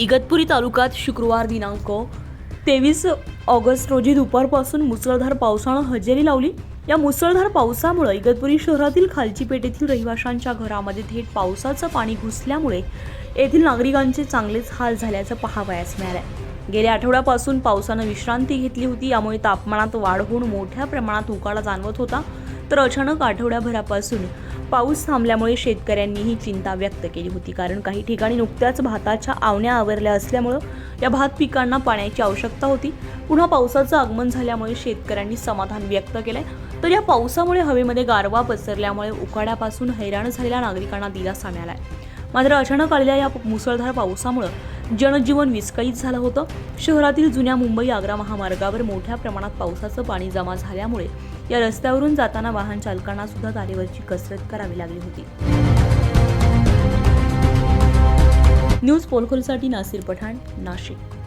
इगतपुरी तालुक्यात शुक्रवार दिनांक तेवीस ऑगस्ट रोजी दुपारपासून मुसळधार पावसानं हजेरी लावली. या मुसळधार पावसामुळे इगतपुरी शहरातील खालची पेठेतील रहिवाशांच्या घरामध्ये थेट पावसाचं पाणी घुसल्यामुळे येथील नागरिकांचे चांगलेच हाल झाल्याचं पाहावयास मिळालंय. गेल्या आठवड्यापासून पावसानं विश्रांती घेतली होती यामुळे तापमानात वाढ होऊन मोठ्या प्रमाणात उकाडा जाणवत होता. तर अचानक आठवड्याभरापासून पाऊस थांबल्यामुळे शेतकऱ्यांनीही चिंता व्यक्त केली होती. कारण काही ठिकाणी नुकत्याच भाताच्या आवण्या आवरल्या असल्यामुळं या भात पिकांना पाण्याची आवश्यकता होती. पुन्हा पावसाचं आगमन झाल्यामुळे शेतकऱ्यांनी समाधान व्यक्त केलंय. तर या पावसामुळे हवेमध्ये गारवा पसरल्यामुळे उकाड्यापासून हैराण झालेल्या नागरिकांना दिलासा मिळालाय. मात्र अचानक आलेल्या या मुसळधार पावसामुळं जनजीवन विस्कळीत झालं होतं. शहरातील जुन्या मुंबई आग्रा महामार्गावर मोठ्या प्रमाणात पावसाचं पाणी जमा झाल्यामुळे या रस्त्यावरून जाताना वाहन चालकांना सुद्धा तारेवरची कसरत करावी लागली होती. न्यूज पोलखोलसाठी नासिर पठाण नाशिक.